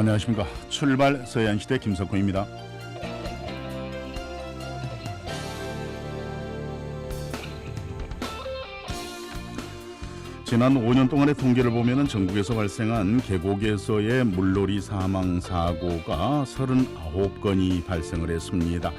안녕하십니까. 출발 서해안시대 김석호입니다. 지난 5년 동안의 통계를 보면 전국에서 발생한 계곡에서의 물놀이 사망 사고가 39건이 발생을 했습니다.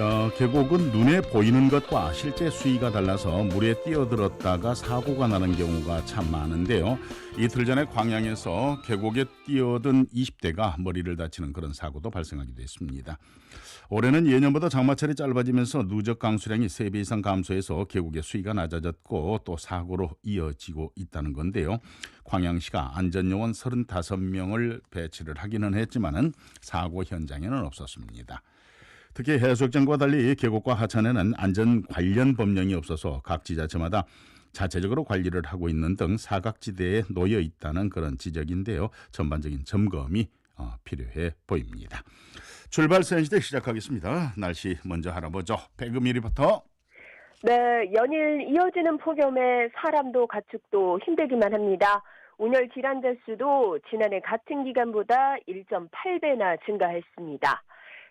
어, 계곡은 눈에 보이는 것과 실제 수위가 달라서 물에 뛰어들었다가 사고가 나는 경우가 참 많은데요. 이틀 전에 광양에서 계곡에 뛰어든 20대가 머리를 다치는 그런 사고도 발생하기도 했습니다. 올해는 예년보다 장마철이 짧아지면서 누적 강수량이 3배 이상 감소해서 계곡의 수위가 낮아졌고 또 사고로 이어지고 있다는 건데요. 광양시가 안전요원 35명을 배치를 하기는 했지만은 사고 현장에는 없었습니다. 특히 해수욕장과 달리 계곡과 하천에는 안전 관련 법령이 없어서 각 지자체마다 자체적으로 관리를 하고 있는 등 사각지대에 놓여 있다는 그런 지적인데요. 전반적인 점검이 어, 필요해 보입니다. 출발 센시대 시작하겠습니다. 날씨 먼저 알아보죠. 배금이 리포터. 네, 연일 이어지는 폭염에 사람도 가축도 힘들기만 합니다. 온열 질환자 수도 지난해 같은 기간보다 1.8배나 증가했습니다.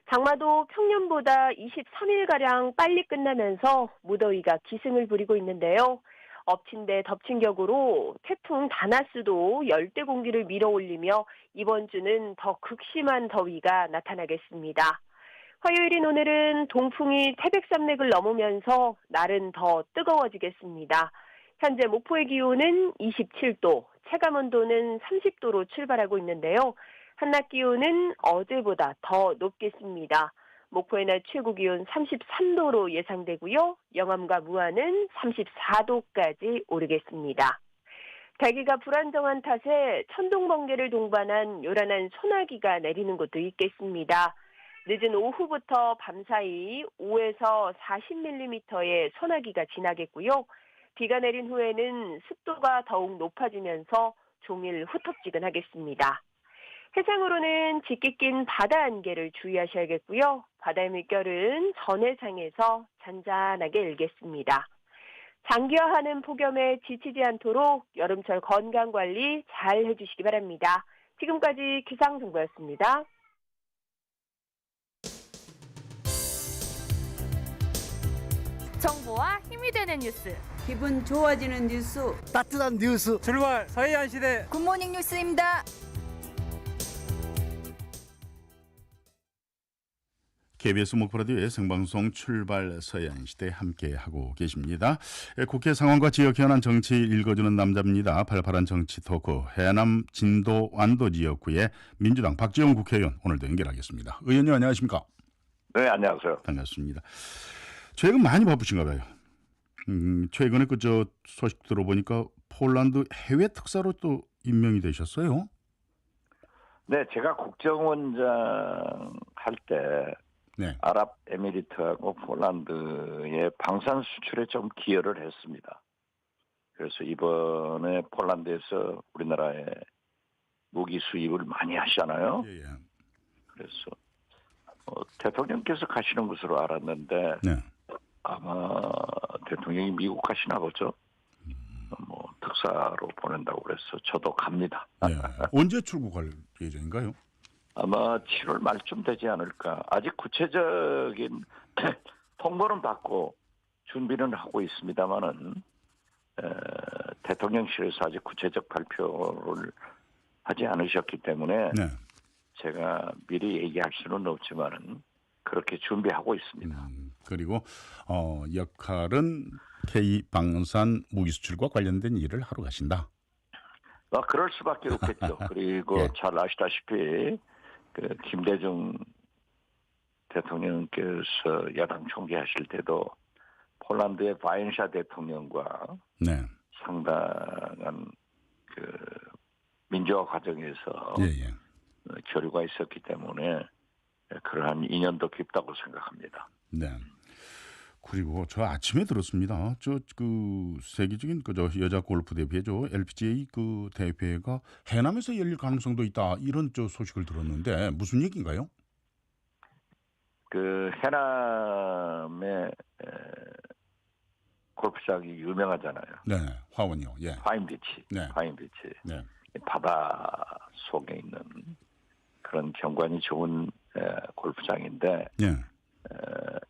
장마도 평년보다 23일가량 빨리 끝나면서 무더위가 기승을 부리고 있는데요. 엎친 데 덮친 격으로 태풍 다나스도 열대 공기를 밀어 올리며 이번 주는 더 극심한 더위가 나타나겠습니다. 화요일인 오늘은 동풍이 태백산맥을 넘으면서 날은 더 뜨거워지겠습니다. 현재 목포의 기온은 27도, 체감 온도는 30도로 출발하고 있는데요. 한낮 기온은 어제보다 더 높겠습니다. 목포의 낮 최고 기온 33도로 예상되고요. 영암과 무안은 34도까지 오르겠습니다. 대기가 불안정한 탓에 천둥 번개를 동반한 요란한 소나기가 내리는 곳도 있겠습니다. 늦은 오후부터 밤사이 5에서 40mm의 소나기가 지나겠고요. 비가 내린 후에는 습도가 더욱 높아지면서 종일 후텁지근하겠습니다. 해상으로는 짙게 낀 바다 안개를 주의하셔야겠고요. 바다의 물결은 전해상에서 잔잔하게 일겠습니다. 장기화하는 폭염에 지치지 않도록 여름철 건강관리 잘 해주시기 바랍니다. 지금까지 기상정보였습니다. 정보와 힘이 되는 뉴스 기분 좋아지는 뉴스 따뜻한 뉴스 출발 서해안 시대 굿모닝 뉴스입니다. KBS 목포라디오의 생방송 출발 서해안시대 함께하고 계십니다. 예, 국회 상황과 지역 현안 정치 읽어주는 남자입니다. 발발한 정치 토크 해남 진도 완도 지역구의 민주당 박지영 국회의원 오늘도 연결하겠습니다. 의원님 안녕하십니까? 네, 안녕하세요. 반갑습니다. 최근 많이 바쁘신가 봐요. 음, 최근에 그저 소식 들어보니까 폴란드 해외 특사로 또 임명이 되셨어요. 네, 제가 국정원장 할 때 네. 아랍에미리트하고 폴란드의 방산 수출에 좀 기여를 했습니다. 그래서 이번에 폴란드에서 우리나라에 무기 수입을 많이 하시잖아요. 예, 예. 그래서 어, 대통령께서 가시는 것으로 알았는데 네. 아마 대통령이 미국 가시나 보죠. 뭐 특사로 보낸다고 그래서 저도 갑니다. 네. 언제 출국할 예정인가요? 아마 7월 말쯤 되지 않을까. 아직 구체적인 통보는 받고 준비는 하고 있습니다만은 대통령실에서 아직 구체적 발표를 하지 않으셨기 때문에 네. 제가 미리 얘기할 수는 없지만은 그렇게 준비하고 있습니다. 음, 그리고 어, 역할은 K 방산 무기 수출과 관련된 일을 하러 가신다. 아, 그럴 수밖에 없겠죠. 그리고 예. 잘 아시다시피 그 김대중 대통령께서 야당 총재하실 때도 폴란드의 바인샤 대통령과 네. 상당한 그 민주화 과정에서 예, 예. 어, 교류가 있었기 때문에 그러한 인연도 깊다고 생각합니다. 네. 그리고 저 아침에 들었습니다. 저 그 세계적인 그저 여자 골프 대회죠. LPGA 그 대회가 해남에서 열릴 가능성도 있다. 이런 저 소식을 들었는데 무슨 얘기인가요? 그 해남의 에, 골프장이 유명하잖아요. 네. 화원이요. 예. 파인비치, 네. 파인비치. 네. 바다 속에 있는 그런 경관이 좋은 에, 골프장인데 예.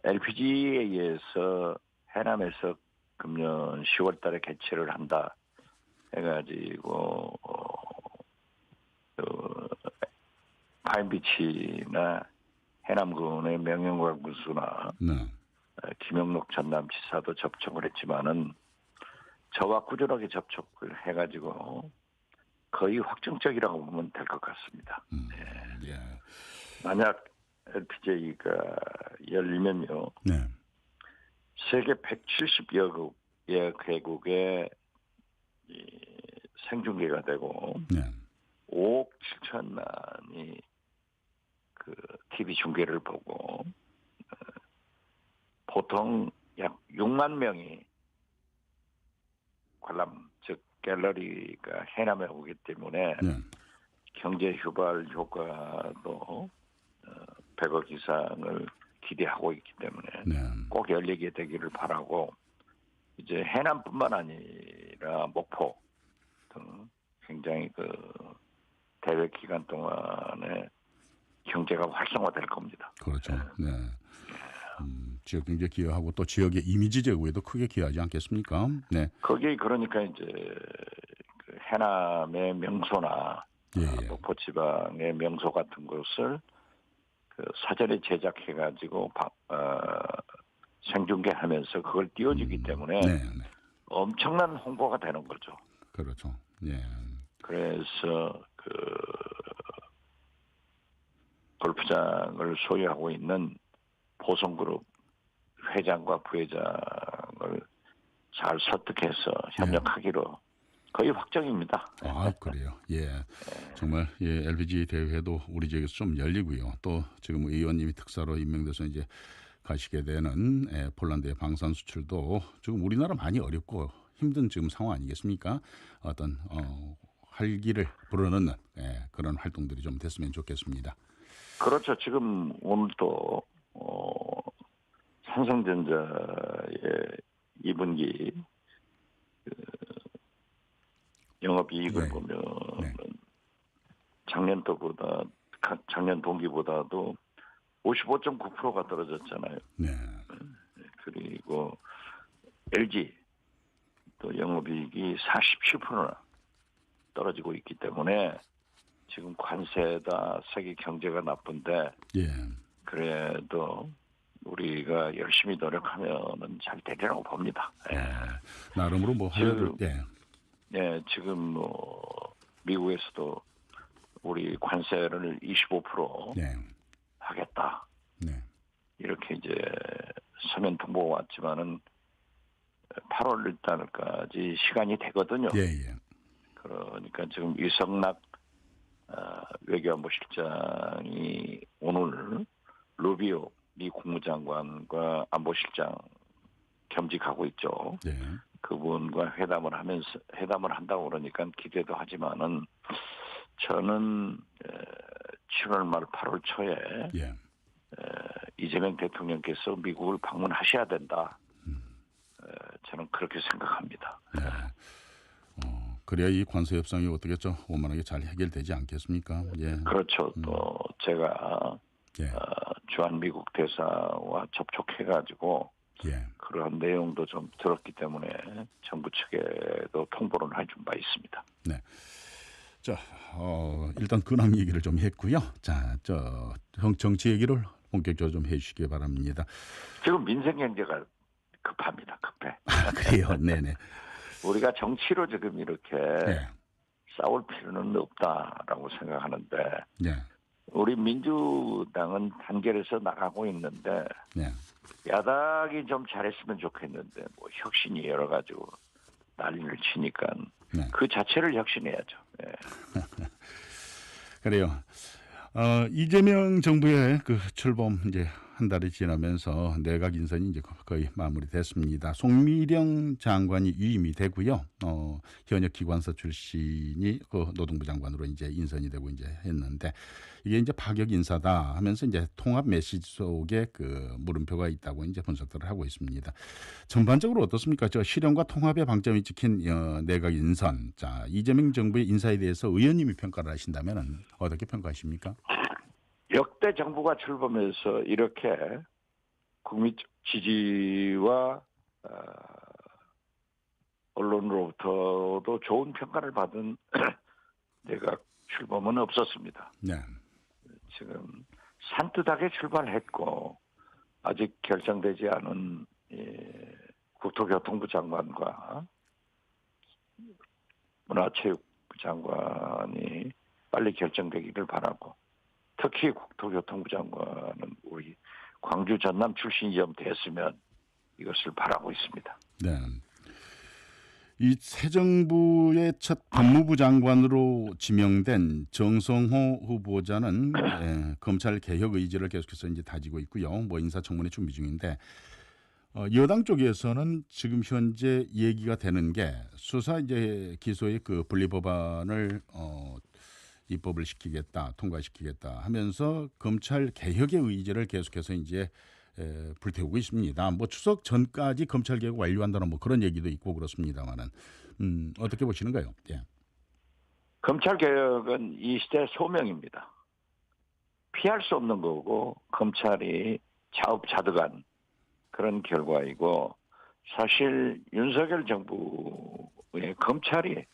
LPG에 의해서 해남에서 금년 10월 달에 개최를 한다 해가지고 어, 그 파인비치나 해남군의 명령관 군수나 네. 어, 김영록 전남지사도 접촉을 했지만은 저와 꾸준하게 접촉을 해가지고 거의 확정적이라고 보면 될 것 같습니다. 음. 예. 만약 LPGA가 열리면요, 네. 세계 170여 개의 개국에 이 생중계가 되고 네. 5억 7천만이 그 TV 중계를 보고 어, 보통 약 6만 명이 관람 즉 갤러리가 해남에 오기 때문에 네. 경제 휴발 효과도 어, 100억 이상을 기대하고 있기 때문에 네. 꼭 열리게 되기를 바라고 이제 해남뿐만 아니라 목포 등 굉장히 그 대회 기간 동안에 경제가 활성화될 겁니다. 그렇죠. 네. 음, 지역 경제 기여하고 또 지역의 이미지 제고에도 크게 기여하지 않겠습니까? 네. 거기에 그러니까 이제 그 해남의 명소나 예, 아, 예. 목포 지방의 명소 같은 것을 그 사전에 제작해 가지고 어, 생중계하면서 그걸 띄워주기 때문에 네, 네. 엄청난 홍보가 되는 거죠. 그렇죠. 예. 그래서 그 골프장을 소유하고 있는 보성그룹 회장과 부회장을 잘 설득해서 협력하기로 거의 확정입니다. 아, 그래요. 예. 정말 예, LPG 대회도 우리 지역에서 좀 열리고요. 또 지금 의원님이 특사로 임명돼서 이제 가시게 되는 예, 폴란드의 방산 수출도 지금 우리나라 많이 어렵고 힘든 지금 상황 아니겠습니까? 어떤 어, 활기를 불어넣는 예, 그런 활동들이 좀 됐으면 좋겠습니다. 그렇죠. 지금 오늘도 어, 삼성전자의 2분기 그 영업이익을 네. 보면 네. 작년도보다 가- 작년 동기보다도 55.9%가 떨어졌잖아요. 네. 그리고 LG 또 영업이익이 47%나 떨어지고 있기 때문에 지금 관세다 세계 경제가 나쁜데 예. 그래도 우리가 열심히 노력하면은 잘 되리라고 봅니다. 예. 나름으로 뭐 지금- 예. 예, 지금 뭐 미국에서도 우리 관세를 25% 네. 하겠다 네. 이렇게 이제 서면 통보가 왔지만은 8월 일단까지 시간이 되거든요. 예, 예. 그러니까 지금 유성락 어, 외교안보 실장이 오늘 루비오 미 국무장관과 안보실장 겸직하고 있죠. 네. 그분과 회담을 하면서 회담을 한다고 그러니까 기대도 하지만은 저는 에, 7월 말 8월 초에 예. 에, 이재명 대통령께서 미국을 방문하셔야 된다. 에, 저는 그렇게 생각합니다. 네. 어, 그래야 이 관세 협상이 어떻게 좀 원만하게 잘 해결되지 않겠습니까? 예. 그렇죠. 또 제가 예. 어, 주한 미국 대사와 접촉해가지고 예. 그런 내용도 좀 들었기 때문에 정부 측에도 통보를 해준 바 있습니다. 자, 어, 일단 근황 얘기를 좀 했고요. 자, 저형 정치 얘기를 본격적으로 좀 해주시기 바랍니다. 지금 민생 경제가 급합니다. 급해. 아, 그래요, 네네. 우리가 정치로 지금 이렇게 네, 싸울 필요는 없다라고 생각하는데 네, 우리 민주당은 단결해서 나가고 있는데 네, 야당이 좀 잘했으면 좋겠는데 뭐 혁신이 여러 가지고 난리를 치니까 네. 그 자체를 혁신해야죠. 예. 그래요. 어, 이재명 정부의 그 출범 이제 한 달이 지나면서 내각 인선이 이제 거의 마무리됐습니다. 송미령 장관이 위임이 되고요. 어, 현역 기관사 출신이 그 노동부 장관으로 이제 인선이 되고 이제 했는데 이게 이제 파격 인사다 하면서 이제 통합 메시지 속에 그 물음표가 있다고 이제 분석들을 하고 있습니다. 전반적으로 어떻습니까? 저 실현과 통합의 방점이 찍힌 어, 내각 인선. 자, 이재명 정부의 인사에 대해서 의원님이 평가를 하신다면은 어떻게 평가하십니까? 역대 정부가 출범해서 이렇게 국민적 지지와 어, 언론으로부터도 좋은 평가를 받은 내각 출범은 없었습니다. 네. 지금 산뜻하게 출발했고 아직 결정되지 않은 예, 국토교통부 장관과 문화체육부 장관이 빨리 결정되기를 바라고 특히 국토교통부 장관은 우리 광주 전남 출신이 좀 됐으면 이것을 바라고 있습니다. 네. 이 새 정부의 첫 법무부 장관으로 지명된 정성호 후보자는 예, 검찰 개혁 의지를 계속해서 이제 다지고 있고요. 뭐 인사청문회 준비 중인데 어, 여당 쪽에서는 지금 현재 얘기가 되는 게 수사 이제 기소의 그 분리 법안을 어, 입법을 시키겠다, 통과시키겠다 하면서 검찰 개혁의 의지를 계속해서 이제 에, 불태우고 있습니다. 뭐 추석 전까지 검찰 개혁 완료한다는 뭐 그런 얘기도 있고 그렇습니다만은 음, 어떻게 보시는가요? 예. 검찰 개혁은 이 시대 소명입니다. 피할 수 없는 거고 검찰이 자업자득한 그런 결과이고 사실 윤석열 정부의 검찰이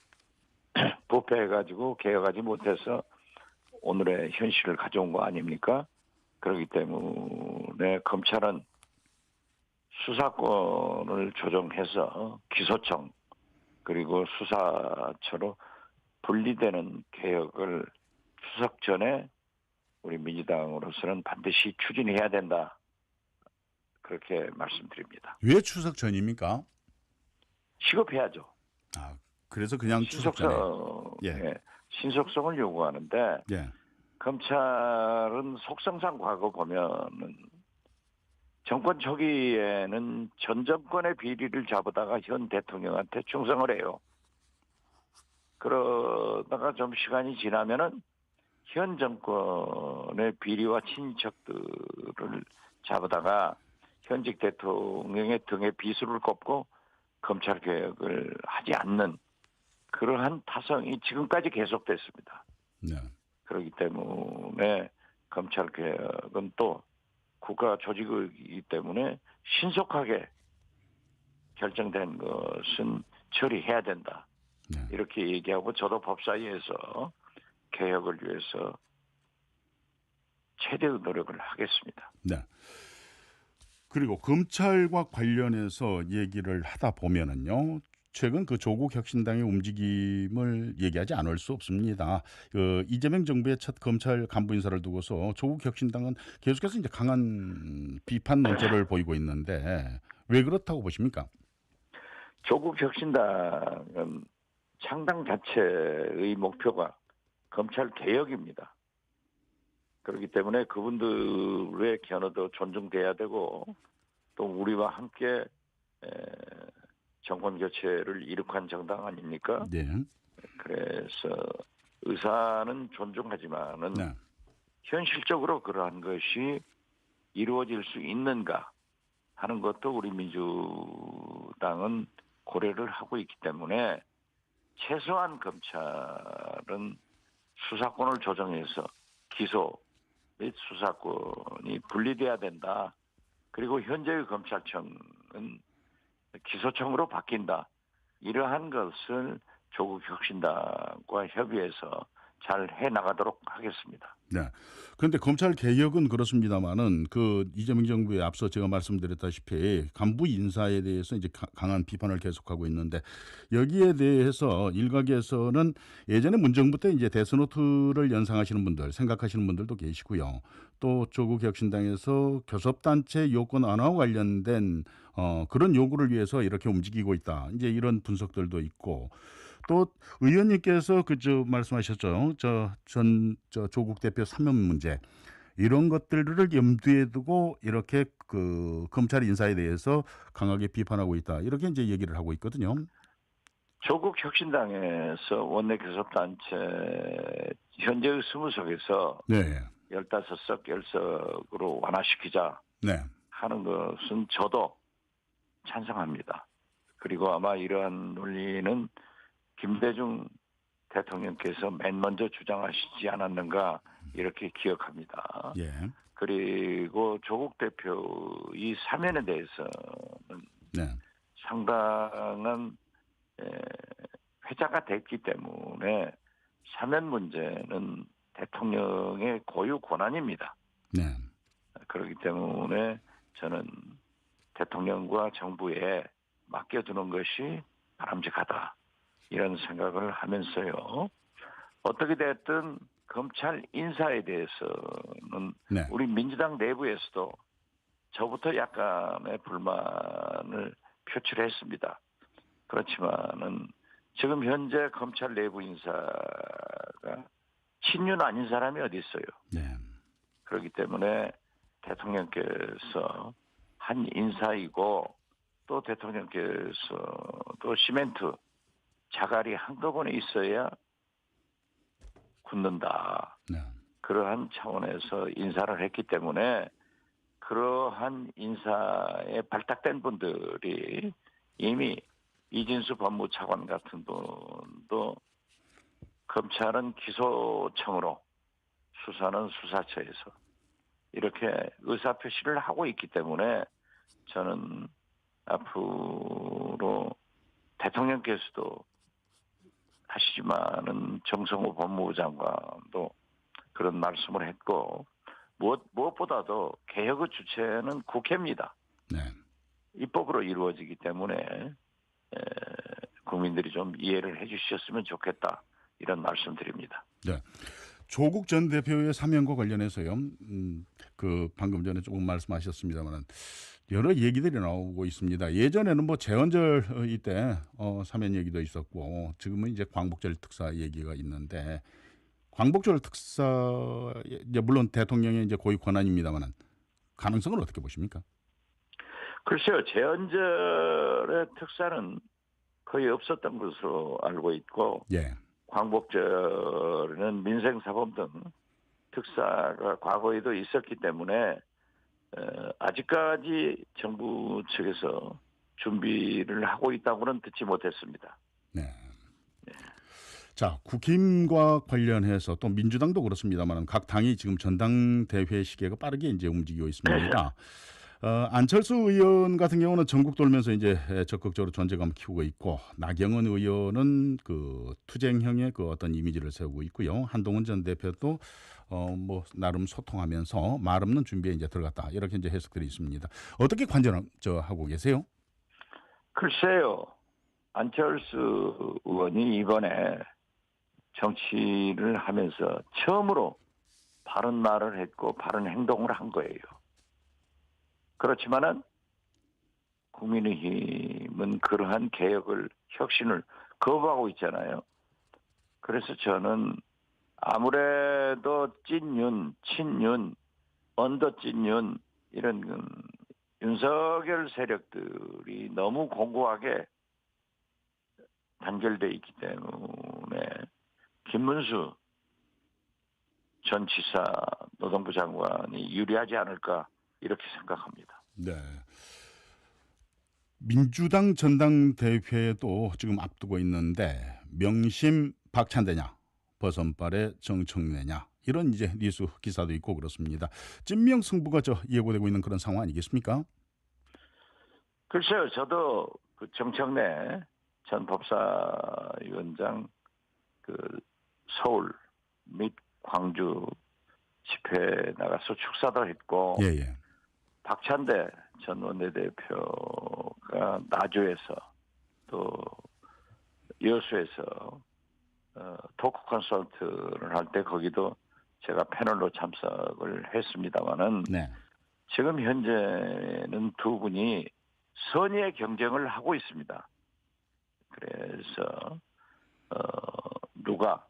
부패해가지고 개혁하지 못해서 오늘의 현실을 가져온 거 아닙니까? 그렇기 때문에 검찰은 수사권을 조정해서 기소청 그리고 수사처로 분리되는 개혁을 추석 전에 우리 민주당으로서는 반드시 추진해야 된다. 그렇게 말씀드립니다. 왜 추석 전입니까? 시급해야죠. 아, 그래서 그냥. 신속성, 예. 예, 신속성을 요구하는데 예. 검찰은 속성상 과거 보면은 정권 초기에는 전 정권의 비리를 잡아다가 현 대통령한테 충성을 해요. 그러다가 좀 시간이 지나면은 현 정권의 비리와 친인척들을 잡아다가 현직 대통령의 등에 비수를 꼽고 검찰 개혁을 하지 않는 그러한 타성이 지금까지 계속됐습니다. 네. 그렇기 때문에 검찰 개혁은 또 국가 조직이기 때문에 신속하게 결정된 것은 처리해야 된다. 네. 이렇게 얘기하고 저도 법사위에서 개혁을 위해서 최대의 노력을 하겠습니다. 네. 그리고 검찰과 관련해서 얘기를 하다 보면은요. 최근 그 조국 혁신당의 움직임을 얘기하지 않을 수 없습니다. 그 이재명 정부의 첫 검찰 간부 인사를 두고서 조국 혁신당은 계속해서 이제 강한 비판 논조를 보이고 있는데 왜 그렇다고 보십니까? 조국 혁신당은 창당 자체의 목표가 검찰 개혁입니다. 그렇기 때문에 그분들의 견해도 존중돼야 되고 또 우리와 함께 에, 정권 교체를 이룩한 정당 아닙니까? 네. 그래서 의사는 존중하지만은 네. 현실적으로 그러한 것이 이루어질 수 있는가 하는 것도 우리 민주당은 고려를 하고 있기 때문에 최소한 검찰은 수사권을 조정해서 기소 및 수사권이 분리돼야 된다. 그리고 현재의 검찰청은 기소청으로 바뀐다. 이러한 것을 조국 혁신당과 협의해서 잘 해 나가도록 하겠습니다. 네. 그런데 검찰 개혁은 그렇습니다만은 그 이재명 정부에 앞서 제가 말씀드렸다시피 간부 인사에 대해서 이제 가- 강한 비판을 계속하고 있는데 여기에 대해서 일각에서는 예전에 문정부 때 이제 데스노트를 연상하시는 분들 생각하시는 분들도 계시고요. 또 조국 혁신당에서 교섭단체 요건 완화와 관련된 어 그런 요구를 위해서 이렇게 움직이고 있다. 이제 이런 분석들도 있고 또 의원님께서 그저 말씀하셨죠. 저 전 저 조국 대표 사면 문제 이런 것들을 염두에 두고 이렇게 그 검찰 인사에 대해서 강하게 비판하고 있다. 이렇게 이제 얘기를 하고 있거든요. 조국 혁신당에서 원내 교섭단체 현재의 스무 석에서 네. 15석, 10석으로 완화시키자 네. 하는 것은 저도 찬성합니다. 그리고 아마 이러한 논리는 김대중 대통령께서 맨 먼저 주장하시지 않았는가 이렇게 기억합니다. 예. 그리고 조국 대표 이 사면에 대해서는 네. 상당한 에, 회자가 됐기 때문에 사면 문제는 대통령의 고유 권한입니다. 네. 그렇기 때문에 저는 대통령과 정부에 맡겨두는 것이 바람직하다 이런 생각을 하면서요. 어떻게 됐든 검찰 인사에 대해서는 네. 우리 민주당 내부에서도 저부터 약간의 불만을 표출했습니다. 그렇지만은 지금 현재 검찰 내부 인사가 친윤 아닌 사람이 어디 있어요? 네. 그렇기 때문에 대통령께서 한 인사이고 또 대통령께서 또 시멘트 자갈이 한꺼번에 있어야 굳는다. 네. 그러한 차원에서 인사를 했기 때문에 그러한 인사에 발탁된 분들이 이미 이진수 법무차관 같은 분도 검찰은 기소청으로 수사는 수사처에서 이렇게 의사표시를 하고 있기 때문에 저는 앞으로 대통령께서도 하시지만은 정성호 법무부 장관도 그런 말씀을 했고 무엇, 무엇보다도 개혁의 주체는 국회입니다. 네. 입법으로 이루어지기 때문에 에, 국민들이 좀 이해를 해주셨으면 좋겠다 이런 말씀드립니다. 조국 전 대표의 사면과 관련해서요. 음, 그 방금 전에 조금 말씀하셨습니다만 여러 얘기들이 나오고 있습니다. 예전에는 뭐 재헌절 어, 이때 어, 사면 얘기도 있었고 지금은 이제 광복절 특사 얘기가 있는데 광복절 특사 이제 물론 대통령의 이제 고유 권한입니다만은 가능성을 어떻게 보십니까? 글쎄요, 재헌절의 특사는 거의 없었던 것으로 알고 있고 예. 광복절에는 민생사범 등 특사가 과거에도 있었기 때문에 어, 아직까지 정부 측에서 준비를 하고 있다고는 듣지 못했습니다. 네. 자, 국힘과 관련해서 또 민주당도 그렇습니다만 각 당이 지금 전당대회 시기가 빠르게 이제 움직이고 있습니다. 어, 안철수 의원 같은 경우는 전국 돌면서 이제 적극적으로 존재감을 키우고 있고 나경원 의원은 그 투쟁형의 그 어떤 이미지를 세우고 있고요. 한동훈 전 대표도 어뭐 나름 소통하면서 말 없는 준비에 이제 들어갔다 이렇게 이제 해석들이 있습니다. 어떻게 관전 저 하고 계세요? 글쎄요, 안철수 의원이 이번에 정치를 하면서 처음으로 바른 말을 했고 바른 행동을 한 거예요. 그렇지만은 국민의힘은 그러한 개혁을 혁신을 거부하고 있잖아요. 그래서 저는 아무래도 찐윤, 친윤, 언더 찐윤 이런 음, 윤석열 세력들이 너무 공고하게 단결돼 있기 때문에 김문수 전 지사 노동부 장관이 유리하지 않을까 이렇게 생각합니다. 네. 민주당 전당대회도 지금 앞두고 있는데 명심 박찬대냐 버선발의 정청래냐 이런 이제 뉴스 기사도 있고 그렇습니다. 진명 승부가 저 예고되고 있는 그런 상황 아니겠습니까? 글쎄요, 저도 그 정청래 전 법사위원장 그 서울 및 광주 집회 나가서 축사도 했고 예 예. 박찬대 전 원내대표가 나주에서 또 여수에서 어, 토크 콘서트를 할 때 거기도 제가 패널로 참석을 했습니다마는 네. 지금 현재는 두 분이 선의의 경쟁을 하고 있습니다. 그래서 어, 누가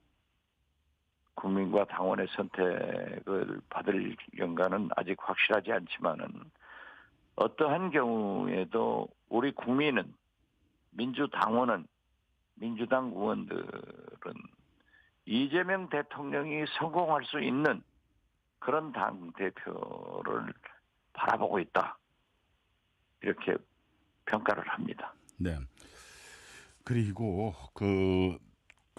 국민과 당원의 선택을 받을 연가는 아직 확실하지 않지만은 어떠한 경우에도 우리 국민은 민주당원은 민주당 의원들은 이재명 대통령이 성공할 수 있는 그런 당 대표를 바라보고 있다. 이렇게 평가를 합니다. 네. 그리고 그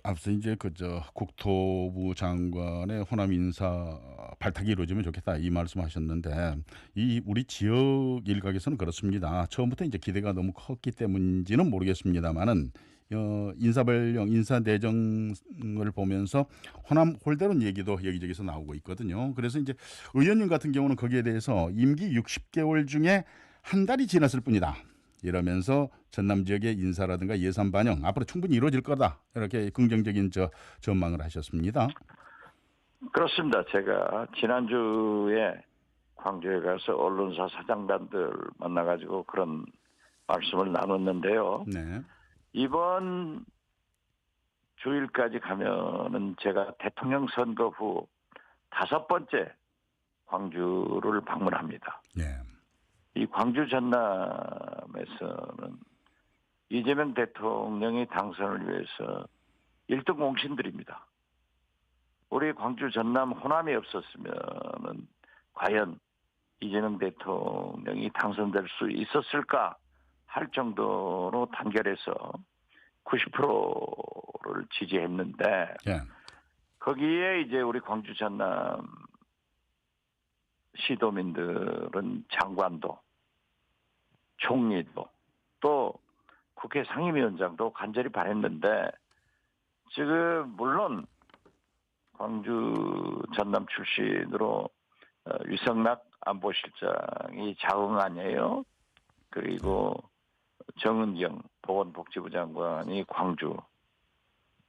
앞서 이제 그 저 국토부 장관의 호남 인사 발탁이 이루어지면 좋겠다 이 말씀하셨는데 이 우리 지역 일각에서는 그렇습니다. 처음부터 이제 기대가 너무 컸기 때문인지는 모르겠습니다만은 어, 인사발령, 인사대정을 보면서 호남 홀대론 얘기도 여기저기서 나오고 있거든요. 그래서 이제 의원님 같은 경우는 거기에 대해서 임기 60개월 중에 한 달이 지났을 뿐이다. 이러면서 전남 지역의 인사라든가 예산 반영 앞으로 충분히 이루어질 거다. 이렇게 긍정적인 저 전망을 하셨습니다. 그렇습니다. 제가 지난주에 광주에 가서 언론사 사장단들 만나가지고 그런 말씀을 나눴는데요. 네. 이번 주일까지 가면은 제가 대통령 선거 후 다섯 번째 광주를 방문합니다. 네. 이 광주 전남에서는 이재명 대통령이 당선을 위해서 1등 공신들입니다. 우리 광주 전남 호남이 없었으면은 과연 이재명 대통령이 당선될 수 있었을까 할 정도로 단결해서 90%를 지지했는데 예. 거기에 이제 우리 광주 전남 시도민들은 장관도 총리도 또 국회 상임위원장도 간절히 바랬는데 지금 물론 광주 전남 출신으로 어, 유성락 안보실장이 자응 아니에요. 그리고 정은경 보건복지부 장관이 광주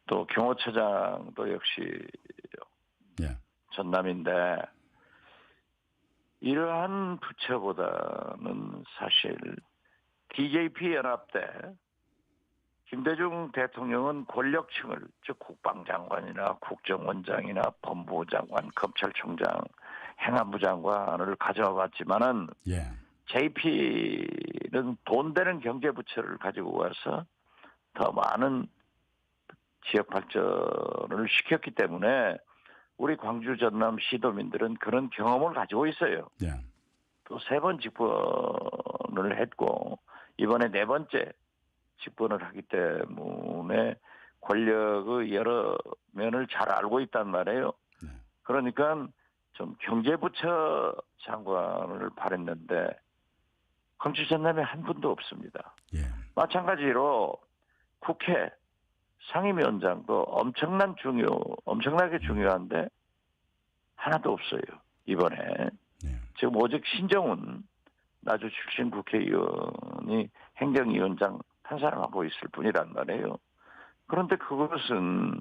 또 경호처장도 역시 예. 전남인데 이러한 부처보다는 사실 DJP 연합 때 김대중 대통령은 권력층을 즉 국방장관이나 국정원장이나 법무장관, 검찰총장, 행안부 장관을 가져와 봤지만은 예. JP는 돈 되는 경제부처를 가지고 와서 더 많은 지역 발전을 시켰기 때문에 우리 광주 전남 시도민들은 그런 경험을 가지고 있어요. 예. 또세 번 집권을 했고 이번에 네 번째 집권을 하기 때문에 권력의 여러 면을 잘 알고 있단 말이에요. 네. 그러니까 좀 경제부처 장관을 바랬는데 광주 전남에 한 분도 없습니다. 예. 마찬가지로 국회 상임위원장도 엄청난 중요, 엄청나게 중요한데 하나도 없어요. 이번에 예. 지금 오직 신정훈 나주 출신 국회의원이 행정위원장 한 사람 하고 있을 뿐이란 말이에요. 그런데 그것은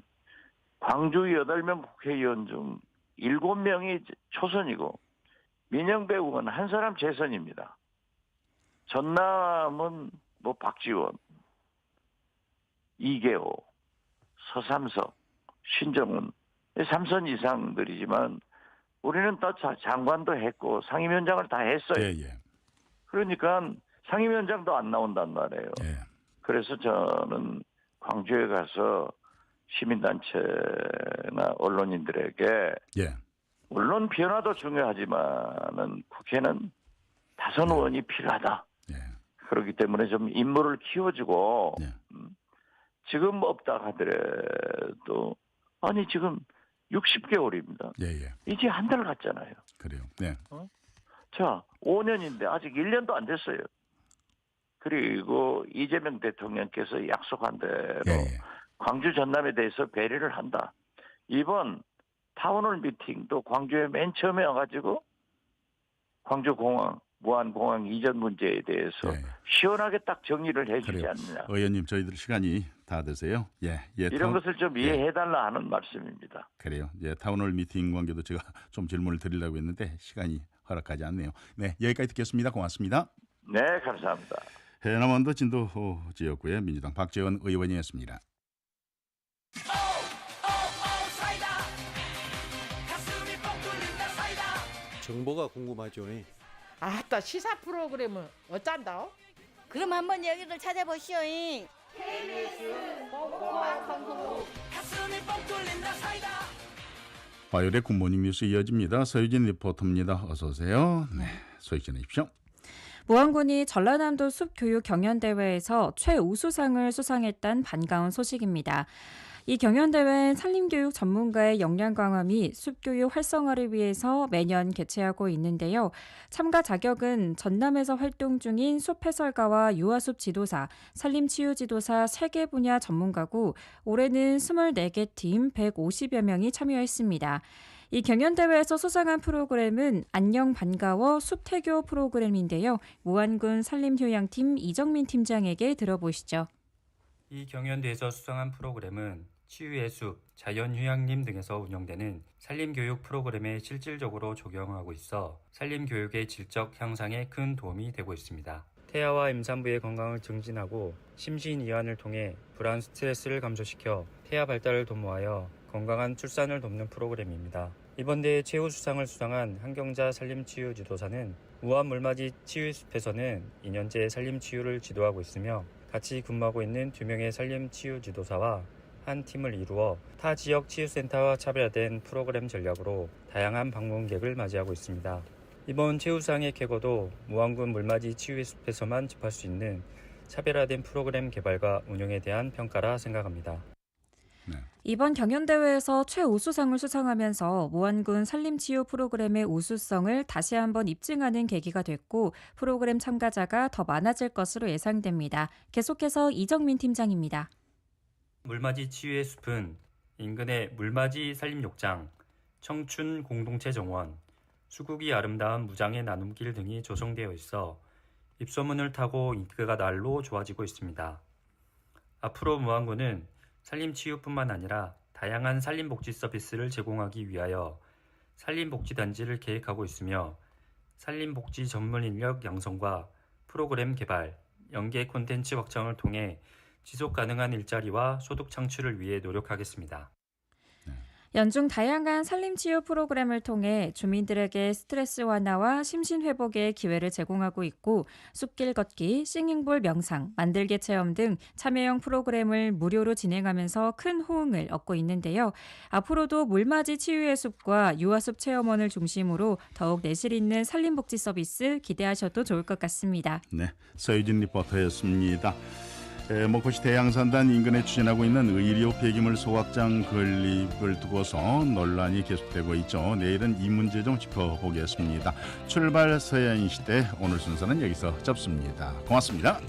광주 8명 국회의원 중 7명이 초선이고 민영배우는 한 사람 재선입니다. 전남은 뭐 박지원, 이계호, 서삼석, 신정훈 삼선 이상들이지만 우리는 또 자- 장관도 했고 상임위원장을 다 했어요. 예. 예. 그러니까 상임위원장도 안 나온단 말이에요. 예. 그래서 저는 광주에 가서 시민단체나 언론인들에게 예. 물론 변화도 중요하지만은 국회는 다선 의원이 필요하다. 예. 그렇기 때문에 좀 인물을 키워주고 예. 음, 지금 없다 하더라도 아니 지금 60개월입니다. 예. 예. 이제 한 달 갔잖아요. 그래요. 네. 자, 5년인데 아직 1년도 안 됐어요. 그리고 이재명 대통령께서 약속한 대로 예. 예. 광주 전남에 대해서 배려를 한다. 이번 타운홀 미팅도 광주에 맨 처음에 와가지고 광주 공항, 무안 공항 이전 문제에 대해서 예. 시원하게 딱 정리를 해주지 그래요. 않느냐. 의원님 저희들 시간이 다 되세요. 예. 예. 이런 타운- 것을 좀 이해해달라 하는 말씀입니다. 그래요. 예, 타운홀 미팅 관계도 제가 좀 질문을 드리려고 했는데 시간이 허락하지 않네요. 네, 여기까지 듣겠습니다. 고맙습니다. 네, 감사합니다. 해남원도 진도 지역구의 민주당 박재원 의원이었습니다. 정보가 궁금하죠. 아따 시사 프로그램은 어쩐다? 그럼 한번 여기를 찾아보시오. 화요일의 굿모닝 뉴스 이어집니다. 서유진 리포터입니다. 어서 오세요. 네, 소식 전해주십시오. 무안군이 전라남도 숲교육 경연대회에서 최우수상을 수상했다는 반가운 소식입니다. 이 경연대회는 산림교육 전문가의 역량 강화 및 숲교육 활성화를 위해서 매년 개최하고 있는데요. 참가 자격은 전남에서 활동 중인 숲 해설가와 유아숲 지도사, 산림치유 지도사 3개 분야 전문가고 올해는 24개 팀 150여 명이 참여했습니다. 이 경연대회에서 수상한 프로그램은 안녕 반가워 숲태교 프로그램인데요. 무안군 산림휴양팀 이정민 팀장에게 들어보시죠. 이 경연대에서 수상한 프로그램은 치유의 숲, 자연휴양림 등에서 운영되는 산림교육 프로그램에 실질적으로 적용하고 있어 산림교육의 질적 향상에 큰 도움이 되고 있습니다. 태아와 임산부의 건강을 증진하고 심신 이완을 통해 불안 스트레스를 감소시켜 태아 발달을 도모하여 건강한 출산을 돕는 프로그램입니다. 이번 대회 최우 수상을 수상한 한경자 산림치유 지도사는 우한 물맞이 치유숲에서는 2년째 산림치유를 지도하고 있으며 같이 근무하고 있는 두 명의 산림치유 지도사와 한 팀을 이루어 타 지역 치유센터와 차별화된 프로그램 전략으로 다양한 방문객을 맞이하고 있습니다. 이번 최우상의 쾌거도 무안군 물맞이 치유의 숲에서만 접할 수 있는 차별화된 프로그램 개발과 운영에 대한 평가라 생각합니다. 이번 경연대회에서 최우수상을 수상하면서 무안군 산림치유 프로그램의 우수성을 다시 한번 입증하는 계기가 됐고 프로그램 참가자가 더 많아질 것으로 예상됩니다. 계속해서 이정민 팀장입니다. 물맞이 치유의 숲은 인근의 물맞이 산림욕장, 청춘 공동체 정원, 수국이 아름다운 무장의 나눔길 등이 조성되어 있어 입소문을 타고 인기가 날로 좋아지고 있습니다. 앞으로 무안군은 산림치유뿐만 아니라 다양한 산림복지 서비스를 제공하기 위하여 산림복지단지를 계획하고 있으며 산림복지 전문 인력 양성과 프로그램 개발, 연계 콘텐츠 확장을 통해 지속 가능한 일자리와 소득 창출을 위해 노력하겠습니다. 연중 다양한 산림 치유 프로그램을 통해 주민들에게 스트레스 완화와 심신 회복의 기회를 제공하고 있고 숲길 걷기, 싱잉볼 명상, 만들기 체험 등 참여형 프로그램을 무료로 진행하면서 큰 호응을 얻고 있는데요. 앞으로도 물맞이 치유의 숲과 유아숲 체험원을 중심으로 더욱 내실 있는 산림복지 서비스 기대하셔도 좋을 것 같습니다. 네, 서유진 리포터였습니다. 에, 목포시 대양산단 인근에 추진하고 있는 의료 폐기물 소각장 건립을 두고서 논란이 계속되고 있죠. 내일은 이 문제 좀 짚어보겠습니다. 출발 서해안 시대 오늘 순서는 여기서 접습니다. 고맙습니다.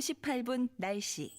58분 날씨.